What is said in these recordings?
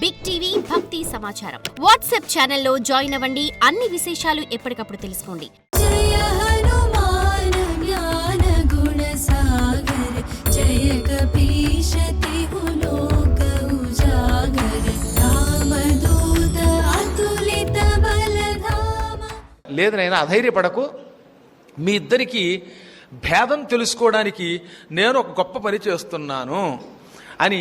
Big TV భక్తి సమాచారం WhatsApp ఛానల్లో జాయిన్ అవ్వండి. అన్ని విశేషాలు ఎప్పటికప్పుడు తెలుసుకోండి. లేదనైనా అధైర్యపడకు. మీ ఇద్దరికి భేదం తెలుసుకోవడానికి నేను ఒక గొప్ప పని చేస్తున్నాను అని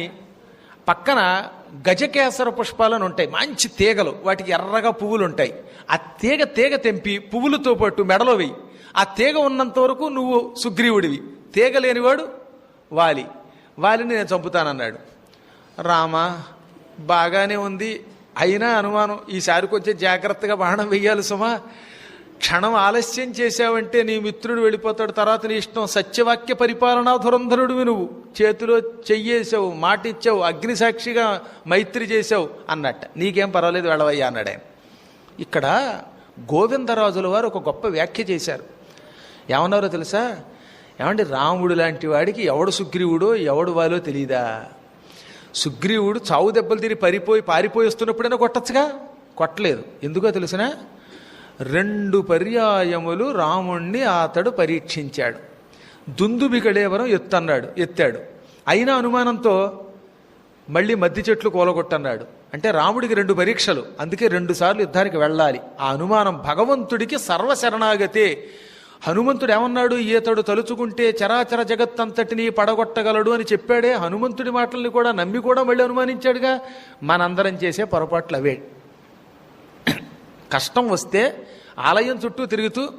పక్కన గజకేసర పుష్పాలను ఉంటాయి మంచి తీగలు వాటికి ఎర్రగా పువ్వులు ఉంటాయి ఆ తీగ తీగ తెంపి పువ్వులతో పాటు మెడలో వెయ్యి ఆ తీగ ఉన్నంత వరకు నువ్వు సుగ్రీవుడివి. తీగ లేనివాడు వాలి. వాలిని నేను చంపుతానన్నాడు. రామ బాగానే ఉంది. అయినా అనుమానం ఈసారి కొంచెం జాగ్రత్తగా బాణం వెయ్యాలి సుమా. క్షణం ఆలస్యం చేశావంటే నీ మిత్రుడు వెళ్ళిపోతాడు. తర్వాత నీ ఇష్టం సత్యవాక్య పరిపాలనా ధురంధరుడివి నువ్వు. చేతిలో చెయ్యేసావు మాట ఇచ్చావు అగ్నిసాక్షిగా మైత్రి చేసావు అన్నట్ట. నీకేం పర్వాలేదు వెళ్ళవయ్యా అన్నాడు ఆయన. ఇక్కడ గోవిందరాజుల వారు ఒక గొప్ప వ్యాఖ్య చేశారు. ఏమన్నారో తెలుసా? ఏమండి రాముడు లాంటి వాడికి ఎవడు సుగ్రీవుడో ఎవడు వాలో తెలియదా సుగ్రీవుడు చావు దెబ్బలు తిరిగి పరిపోయి పారిపోయి వస్తున్నప్పుడైనా కొట్టచ్చుగా? కొట్టలేదు. ఎందుకో తెలిసినా? రెండు పర్యాయములు రాముణ్ణి అతడు పరీక్షించాడు. దుందుబికడేవరం ఎత్తన్నాడు ఎత్తాడు. అయినా అనుమానంతో మళ్ళీ మద్ది చెట్లు కూలగొట్టన్నాడు. అంటే రాముడికి రెండు పరీక్షలు అందుకే రెండు సార్లు యుద్ధానికి వెళ్ళాలి. ఆ అనుమానం భగవంతుడికి సర్వశరణాగతే. హనుమంతుడు ఏమన్నాడు? ఈతడు తలుచుకుంటే చరాచర జగత్తంతటిని పడగొట్టగలడు అని చెప్పాడే. హనుమంతుడి మాటల్ని కూడా నమ్మి కూడా మళ్ళీ అనుమానించాడుగా. మనందరం చేసే పొరపాట్లు అవే. కష్టం వస్తే ఆలయం చుట్టూ తిరుగుతూ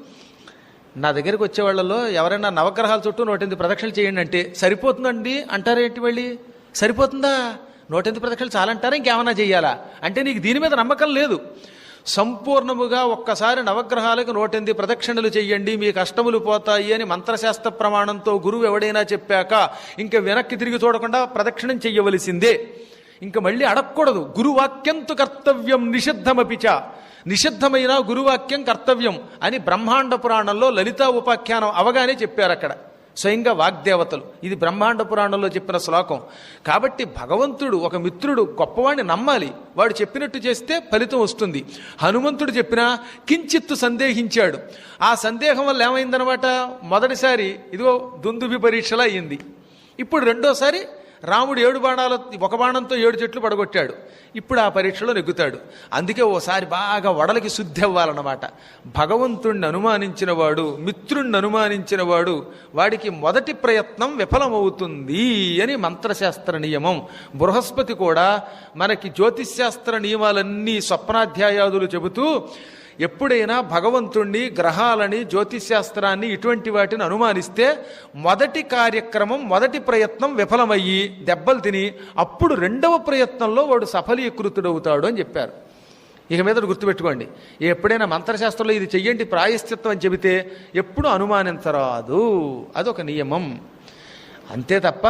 నా దగ్గరికి వచ్చే వాళ్ళలో ఎవరైనా నవగ్రహాల చుట్టూ నూటెనిమిది ప్రదక్షిణలు చేయండి అంటే సరిపోతుందండి? అంటారేంటి మళ్ళీ? సరిపోతుందా? నూటెనిమిది ప్రదక్షిణలు చాలంటారా? ఇంకేమైనా చేయాలా అంటే నీకు దీని మీద నమ్మకం లేదు. సంపూర్ణముగా ఒక్కసారి నవగ్రహాలకు నూటెనిమిది ప్రదక్షిణలు చెయ్యండి మీ కష్టములు పోతాయి అని మంత్రశాస్త్ర ప్రమాణంతో గురువు ఎవడైనా చెప్పాక ఇంకా వెనక్కి తిరిగి చూడకుండా ప్రదక్షిణం చెయ్యవలసిందే. ఇంకా మళ్ళీ అడగకూడదు. గురువాక్యంతు కర్తవ్యం నిషిద్ధమపిచ. నిషిద్ధమైన గురువాక్యం కర్తవ్యం అని బ్రహ్మాండ పురాణంలో లలితా ఉపాఖ్యానం అవగానే చెప్పారు అక్కడ. స్వయంగా వాగ్దేవతలు. ఇది బ్రహ్మాండ పురాణంలో చెప్పిన శ్లోకం. కాబట్టి భగవంతుడు ఒక మిత్రుడు గొప్పవాడిని నమ్మాలి. వాడు చెప్పినట్టు చేస్తే ఫలితం వస్తుంది. హనుమంతుడు చెప్పినా కించిత్తు సందేహించాడు. ఆ సందేహం వల్ల ఏమైందనమాట మొదటిసారి ఇదిగో దుందుభి పరీక్షలా అయింది. ఇప్పుడు రెండోసారి రాముడు ఏడు బాణాల ఒక బాణంతో ఏడు చెట్లు పడగొట్టాడు. ఇప్పుడు ఆ పరీక్షలో నెగ్గుతాడు. అందుకే ఓసారి బాగా వడలకి శుద్ధి అవ్వాలన్నమాట. భగవంతుణ్ణి అనుమానించిన వాడు మిత్రుణ్ణి అనుమానించిన వాడు వాడికి మొదటి ప్రయత్నం విఫలమవుతుంది అని మంత్రశాస్త్ర నియమం. బృహస్పతి కూడా మనకి జ్యోతిశాస్త్ర నియమాలన్నీ స్వప్నాధ్యాయాదులు చెబుతూ ఎప్పుడైనా భగవంతుణ్ణి గ్రహాలని జ్యోతిశాస్త్రాన్ని ఇటువంటి వాటిని అనుమానిస్తే మొదటి కార్యక్రమం మొదటి ప్రయత్నం విఫలమయ్యి దెబ్బలు తిని అప్పుడు రెండవ ప్రయత్నంలో వాడు సఫలీకృతుడవుతాడు అని చెప్పారు. ఇక మీద గుర్తుపెట్టుకోండి. ఎప్పుడైనా మంత్రశాస్త్రంలో ఇది చెయ్యండి ప్రాయశ్చిత్వం అని చెబితే ఎప్పుడు అనుమానించరాదు. అదొక నియమం. అంతే తప్ప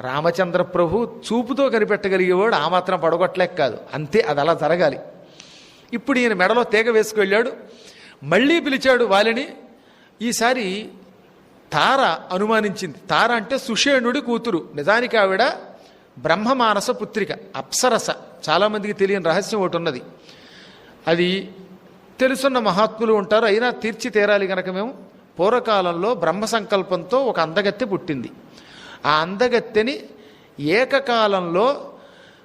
రామచంద్ర ప్రభు చూపుతో కనిపెట్టగలిగేవాడు ఆ మాత్రం పడగొట్టలేక కాదు. అంతే అది అలా జరగాలి. ఇప్పుడు ఈయన మెడలో తీగ వేసుకెళ్ళాడు మళ్ళీ పిలిచాడు వాలిని ఈసారి తార అనుమానించింది. తార అంటే సుషేణుడి కూతురు. నిజానికి ఆవిడ బ్రహ్మమానస పుత్రిక అప్సరస. చాలామందికి తెలియని రహస్యం ఒకటి ఉన్నది. అది తెలుసున్న మహాత్ములు ఉంటారు అయినా తీర్చి తీరాలి కనుక మేము. పూర్వకాలంలో బ్రహ్మ సంకల్పంతో ఒక అందగత్తె పుట్టింది. ఆ అందగత్తెని ఏకకాలంలో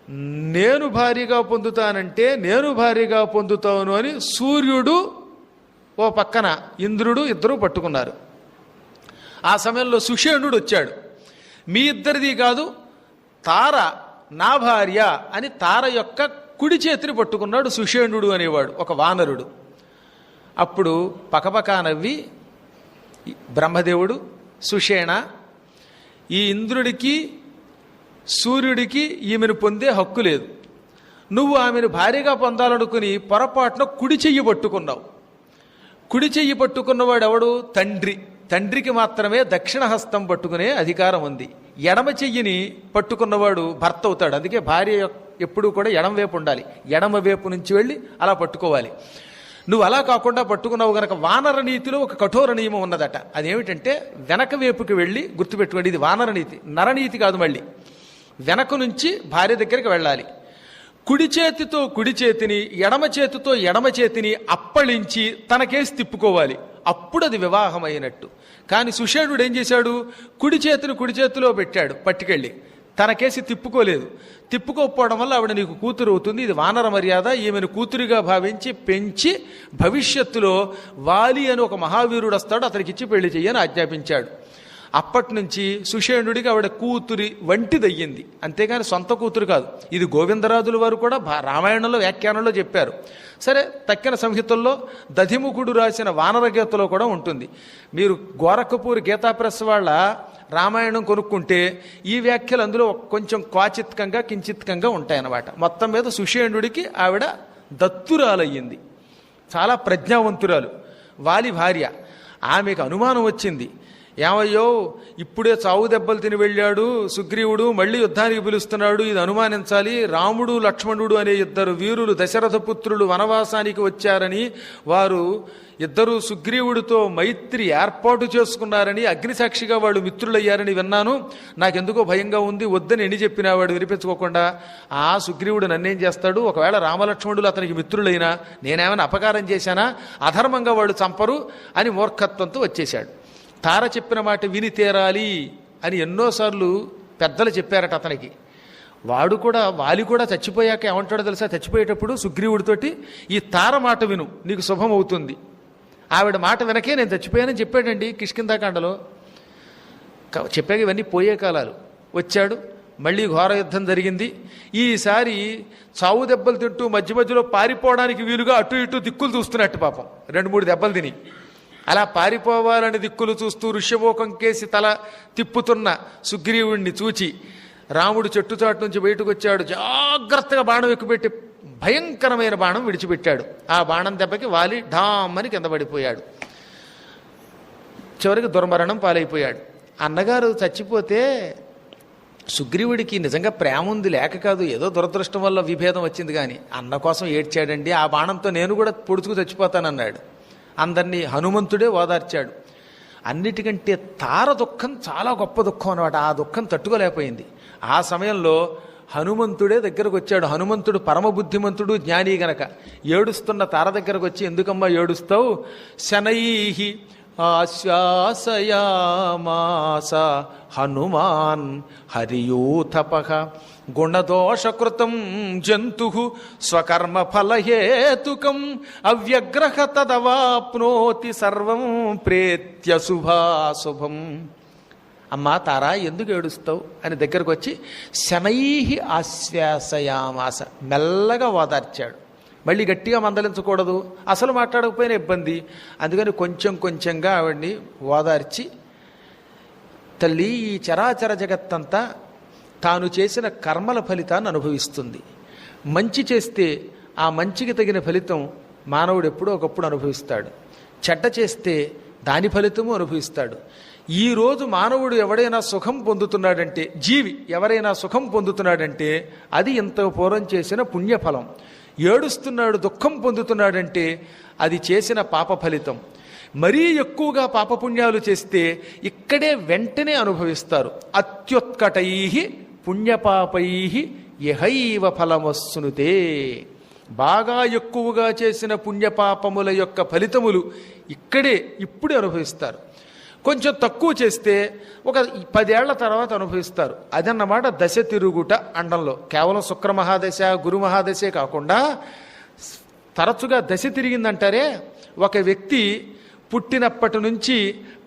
నేను భారీగా పొందుతానంటే నేను భారీగా పొందుతాను అని సూర్యుడు ఓ పక్కన ఇంద్రుడు ఇద్దరు పట్టుకున్నారు. ఆ సమయంలో సుషేణుడు వచ్చాడు. మీ ఇద్దరిది కాదు తార నా భార్య అని తార యొక్క కుడి చేతిని పట్టుకున్నాడు సుషేణుడు అనేవాడు ఒక వానరుడు. అప్పుడు పకపకా నవ్వి బ్రహ్మదేవుడు సుషేణ ఈ ఇంద్రుడికి సూర్యుడికి ఈమెను పొందే హక్కు లేదు. నువ్వు ఆమెను భార్యగా పొందాలనుకుని పొరపాటున కుడి చెయ్యి పట్టుకున్నావు. కుడి చెయ్యి పట్టుకున్నవాడు ఎవడు తండ్రి. తండ్రికి మాత్రమే దక్షిణ హస్తం పట్టుకునే అధికారం ఉంది. ఎడమ చెయ్యిని పట్టుకున్నవాడు భర్త అవుతాడు. అందుకే భార్య ఎప్పుడూ కూడా ఎడమ వైపు ఉండాలి. ఎడమ వైపు నుంచి వెళ్ళి అలా పట్టుకోవాలి. నువ్వు అలా కాకుండా పట్టుకున్నావు గనక వానర నీతిలో ఒక కఠోర నియమం ఉన్నదట. అదేమిటంటే వెనక వైపుకి వెళ్ళి గుర్తుపెట్టుకోండి ఇది వానర నీతి. నరనీతి కాదు మళ్ళీ. వెనక నుంచి భార్య దగ్గరికి వెళ్ళాలి. కుడి చేతితో కుడి చేతిని ఎడమ చేతితో ఎడమ చేతిని అప్పళించి తనకేసి తిప్పుకోవాలి. అప్పుడు అది వివాహమైనట్టు. కానీ సుషేణుడు ఏం చేశాడు? కుడి చేతిని కుడి చేతిలో పెట్టాడు పట్టుకెళ్ళి. తనకేసి తిప్పుకోలేదు. తిప్పుకోకపోవడం వల్ల ఆవిడ నీకు కూతురు అవుతుంది. ఇది వానర మర్యాద. ఈమెను కూతురిగా భావించి పెంచి భవిష్యత్తులో వాలి అని ఒక మహావీరుడు వస్తాడు. అతనికి ఇచ్చి పెళ్ళి చెయ్యని ఆజ్ఞాపించాడు. అప్పటి నుంచి సుషేణుడికి ఆవిడ కూతురి వంటిదయ్యింది. అంతేగాని సొంత కూతురు కాదు. ఇది గోవిందరాజుల వారు కూడా రామాయణంలో వ్యాఖ్యానంలో చెప్పారు. సరే తక్కిన సంహితల్లో దధిముఖుడు రాసిన వానర గీతలో కూడా ఉంటుంది. మీరు గోరఖపూర్ గీతాప్రెస్ వాళ్ళ రామాయణం కొనుక్కుంటే ఈ వ్యాఖ్యలు అందులో కొంచెం క్వాచిత్కంగా కించిత్కంగా ఉంటాయన్నమాట. మొత్తం మీద సుషేణుడికి ఆవిడ దత్తురాలయ్యింది. చాలా ప్రజ్ఞావంతురాలు. వాలి భార్య. ఆమెకు అనుమానం వచ్చింది. ఏమయ్యో ఇప్పుడే చావు దెబ్బలు తిని వెళ్ళాడు సుగ్రీవుడు మళ్ళీ యుద్ధానికి పిలుస్తున్నాడు ఇది అనుమానించాలి. రాముడు లక్ష్మణుడు అనే ఇద్దరు వీరులు దశరథ పుత్రులు వనవాసానికి వచ్చారని వారు ఇద్దరు సుగ్రీవుడితో మైత్రి ఏర్పాటు చేసుకున్నారని అగ్నిసాక్షిగా వాళ్ళు మిత్రులయ్యారని విన్నాను. నాకెందుకో భయంగా ఉంది వద్దని ఎన్ని చెప్పినా వాడు వినిపించుకోకుండా ఆ సుగ్రీవుడు నన్నేం చేస్తాడు? ఒకవేళ రామలక్ష్మణులు అతనికి మిత్రులైనా నేనేమైనా అపకారం చేశానా? అధర్మంగా వాళ్ళు చంపరు అని మూర్ఖత్వంతో వచ్చేశాడు. తార చెప్పిన మాట విని తీరాలి అని ఎన్నోసార్లు పెద్దలు చెప్పారట అతనికి. వాడు కూడా వాలి కూడా చచ్చిపోయాక ఏమంటాడో తెలుసా? చచ్చిపోయేటప్పుడు సుగ్రీవుడితోటి ఈ తార మాట విను నీకు శుభం అవుతుంది. ఆవిడ మాట వినకే నేను చచ్చిపోయానని చెప్పాడండి కిష్కిందాకాండలో చెప్పాక ఇవన్నీ పోయే కాలాలు. వచ్చాడు మళ్ళీ ఘోర యుద్ధం జరిగింది. ఈసారి చావు దెబ్బలు తింటూ మధ్య మధ్యలో పారిపోవడానికి వీలుగా అటు ఇటు దిక్కులు చూస్తున్నట్టు పాపం. రెండు మూడు దెబ్బలు తిని. అలా పారిపోవాలని దిక్కులు చూస్తూ ఋష్యమోకం కేసి తల తిప్పుతున్న సుగ్రీవుణ్ణి చూచి రాముడు చెట్టుచాటు నుంచి బయటకు వచ్చాడు. జాగ్రత్తగా బాణం ఎక్కుపెట్టి భయంకరమైన బాణం విడిచిపెట్టాడు. ఆ బాణం దెబ్బకి వాలి ఢామ్ అని కింద పడిపోయాడు. చివరికి దుర్మరణం పాలైపోయాడు. అన్నగారు చచ్చిపోతే సుగ్రీవుడికి నిజంగా ప్రేమ ఉంది లేక కాదు ఏదో దురదృష్టం వల్ల విభేదం వచ్చింది కానీ అన్న కోసం ఏడ్చాడండి ఆ బాణంతో నేను కూడా పొడుచుకు చచ్చిపోతానన్నాడు. అందరినీ హనుమంతుడే ఓదార్చాడు. అన్నిటికంటే తార దుఃఖం చాలా గొప్ప దుఃఖం అనమాట ఆ దుఃఖం తట్టుకోలేకపోయింది. ఆ సమయంలో హనుమంతుడే దగ్గరకు వచ్చాడు హనుమంతుడు పరమ బుద్ధిమంతుడు జ్ఞాని గనక. ఏడుస్తున్న తార దగ్గరకు వచ్చి ఎందుకమ్మా ఏడుస్తావు? శనైహి ఆశ్వాసయామాస హనుమాన్ హరియూథపః. గుణదోషకృతం జంతు స్వకర్మ ఫలహేతుకం అవ్యగ్రహ తదవాప్నోతి సర్వం ప్రేత్య శుభాశుభం అమ్మా తారా ఎందుకు ఏడుస్తావు? అని దగ్గరకు వచ్చి శనై ఆశ్వాసయామాస మెల్లగా ఓదార్చాడు. మళ్ళీ గట్టిగా మందలించకూడదు. అసలు మాట్లాడకపోయినా ఇబ్బంది. అందుకని కొంచెం కొంచెంగా ఆవిడ్ని ఓదార్చి తల్లి ఈ చరాచర జగత్తంతా తాను చేసిన కర్మల ఫలితాన్ని అనుభవిస్తుంది. మంచి చేస్తే ఆ మంచికి తగిన ఫలితం మానవుడు ఎప్పుడో ఒకప్పుడు అనుభవిస్తాడు. చెడ్డ చేస్తే దాని ఫలితము అనుభవిస్తాడు. ఈరోజు మానవుడు ఎవడైనా సుఖం పొందుతున్నాడంటే జీవి ఎవరైనా సుఖం పొందుతున్నాడంటే అది ఇంత పూర్వం చేసిన పుణ్యఫలం. ఏడుస్తున్నాడు దుఃఖం పొందుతున్నాడంటే అది చేసిన పాప ఫలితం. మరీ ఎక్కువగా పాపపుణ్యాలు చేస్తే ఇక్కడే వెంటనే అనుభవిస్తారు. అత్యుత్కటై పుణ్యపాపై యహైవ ఫలమస్సునుతే. బాగా ఎక్కువగా చేసిన పుణ్యపాపముల యొక్క ఫలితములు ఇక్కడే ఇప్పుడే అనుభవిస్తారు. కొంచెం తక్కువ చేస్తే ఒక పదేళ్ళ తర్వాత అనుభవిస్తారు. అదన్నమాట దశ తిరుగుట అండంలో. కేవలం శుక్ర మహాదశ గురు మహాదశే కాకుండా తరచుగా దశ తిరిగిందంటారే ఒక వ్యక్తి పుట్టినప్పటి నుంచి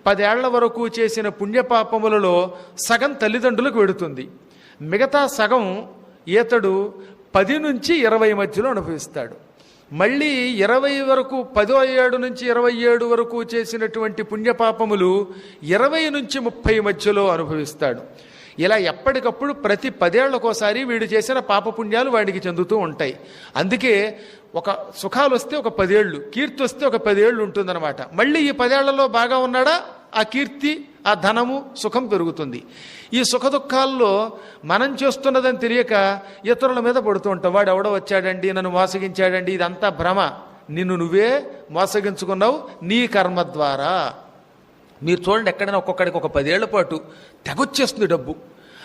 పదేళ్ళ వరకు చేసిన పుణ్యపాపములలో సగం తల్లిదండ్రులకు వెడుతుంది. మిగతా సగం ఈతడు పది నుంచి ఇరవై మధ్యలో అనుభవిస్తాడు. మళ్ళీ ఇరవై వరకు పదో ఏడు నుంచి ఇరవై ఏడు వరకు చేసినటువంటి పుణ్యపాపములు ఇరవై నుంచి ముప్పై మధ్యలో అనుభవిస్తాడు. ఇలా ఎప్పటికప్పుడు ప్రతి పదేళ్ళకోసారి వీడు చేసిన పాపపుణ్యాలు వాడికి చెందుతూ ఉంటాయి. అందుకే ఒక సుఖాలు వస్తే ఒక పదేళ్ళు కీర్తి వస్తే ఒక పదేళ్ళు ఉంటుందన్నమాట. మళ్ళీ ఈ పదేళ్ళలో బాగా ఉన్నాడా? ఆ కీర్తి ఆ ధనము సుఖం పెరుగుతుంది. ఈ సుఖ దుఃఖాల్లో మనం చేస్తున్నదని తెలియక ఇతరుల మీద పడుతూ ఉంటాం. వాడు ఎవడో వచ్చాడండి నన్ను మోసగించాడండి ఇదంతా భ్రమ. నిన్ను నువ్వే మోసగించుకున్నావు నీ కర్మ ద్వారా. మీరు చూడండి ఎక్కడైనా ఒక్కొక్కడికి ఒక పదేళ్ళ పాటు తెగొచ్చేస్తుంది డబ్బు.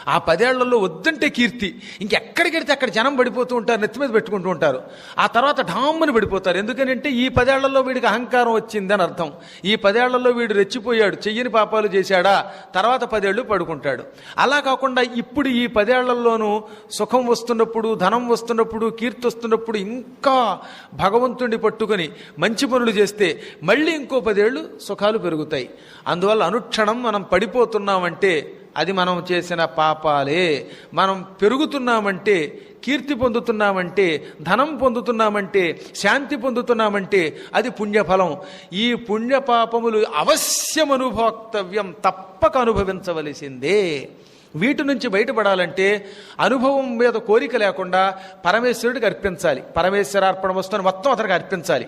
ఆ పదేళ్ళలో వద్దంటే కీర్తి. ఇంకెక్కడికెడితే అక్కడ జనం పడిపోతూ ఉంటారు నెత్తి మీద పెట్టుకుంటూ ఉంటారు. ఆ తర్వాత ఢామ్మని పడిపోతారు. ఎందుకనంటే ఈ పదేళ్ళలో వీడికి అహంకారం వచ్చిందని అర్థం. ఈ పదేళ్ళలో వీడు రెచ్చిపోయాడు చెయ్యని పాపాలు చేశాడా తర్వాత పదేళ్ళు పడుకుంటాడు. అలా కాకుండా ఇప్పుడు ఈ పదేళ్ళలోనూ సుఖం వస్తున్నప్పుడు ధనం వస్తున్నప్పుడు కీర్తి వస్తున్నప్పుడు ఇంకా భగవంతుడిని పట్టుకొని మంచి పనులు చేస్తే మళ్ళీ ఇంకో పదేళ్ళు సుఖాలు పెరుగుతాయి. అందువల్ల అనుక్షణం మనం పడిపోతున్నామంటే అది మనం చేసిన పాపాలే. మనం పెరుగుతున్నామంటే కీర్తి పొందుతున్నామంటే ధనం పొందుతున్నామంటే శాంతి పొందుతున్నామంటే అది పుణ్యఫలం. ఈ పుణ్యపాపములు అవశ్యం అనుభోక్తవ్యం తప్పక అనుభవించవలసిందే. వీటి నుంచి బయటపడాలంటే అనుభవం మీద కోరిక లేకుండా పరమేశ్వరుడికి అర్పించాలి. పరమేశ్వరార్పణ వస్తువుని మొత్తం అతనికి అర్పించాలి.